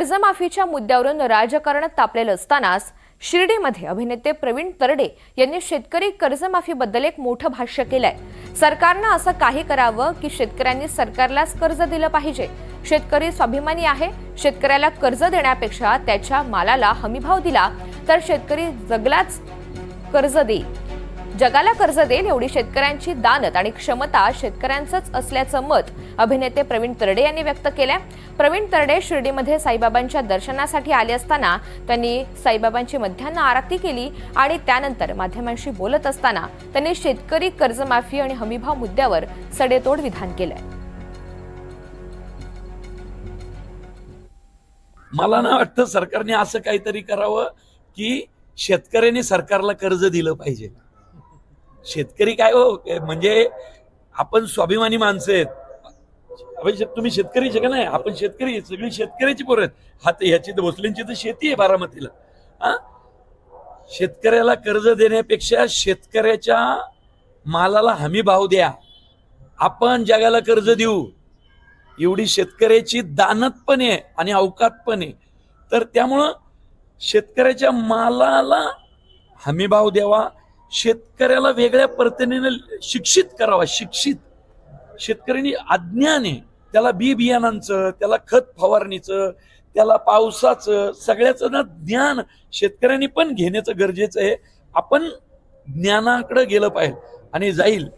कर्जमाफीच्या मुद्द्यावरून राजकारण तापलेलं असतानाच शिर्डीमध्ये अभिनेते प्रवीण तरडे यांनी शेतकरी कर्जमाफीबद्दल एक मोठं भाष्य केलंय. सरकारनं असं काही करावं की शेतकऱ्यांनी सरकारलाच कर्ज दिलं पाहिजे. शेतकरी स्वाभिमानी आहे शेतकऱ्याला कर्ज देण्यापेक्षा त्याच्या मालाला हमीभाव दिला तर शेतकरी जगलाच कर्ज देईल. जगाला कर्ज देईल एवढी शेतकऱ्यांची दानत आणि क्षमता शेतकऱ्यांचंच असल्याचं मत अभिनेते प्रवीण तरडे यांनी व्यक्त केलंय. प्रवीण तरडे शिर्डीमध्ये साईबाबांच्या दर्शनासाठी आले असताना त्यांनी साईबाबांची मध्यान्ह आरती केली आणि त्यानंतर माध्यमांशी बोलत असताना त्यांनी शेतकरी कर्जमाफी आणि हमीभाव मुद्द्यावर सडेतोड विधान केलंय. मला ना वाटतं सरकारने असं काहीतरी करावं की शेतकऱ्यांनी सरकारला कर्ज दिलं पाहिजे. शेतकरी काय हो? म्हणजे आपण स्वाभिमानी माणसं आहेत. तुम्ही शेतकरी का नाही? आपण शेतकरी सगळी शेतकऱ्याची पोरं आहेत. हा तर ह्याची तर भोसलेंची तर शेती आहे बारामतीला. हा? शेतकऱ्याला कर्ज देण्यापेक्षा शेतकऱ्याच्या मालाला हमी भाव द्या. आपण जगाला कर्ज देऊ. एवढी शेतकऱ्याची दानत पण आहे आणि अवकात पण आहे. तर त्यामुळं शेतकऱ्याच्या मालाला हमीभाव द्यावा. शेतकऱ्याला वेगळ्या पद्धतीने शिक्षित करावा शिक्षित. शेतकऱ्यांनी अज्ञाने त्याला बी बियाणांचं त्याला खत फवारणीचं त्याला पावसाचं सगळ्याचं ना ज्ञान शेतकऱ्यांनी पण घेण्याचं गरजेचं आहे. आपण ज्ञानाकडे गेलं पाहिजे आणि जाईल.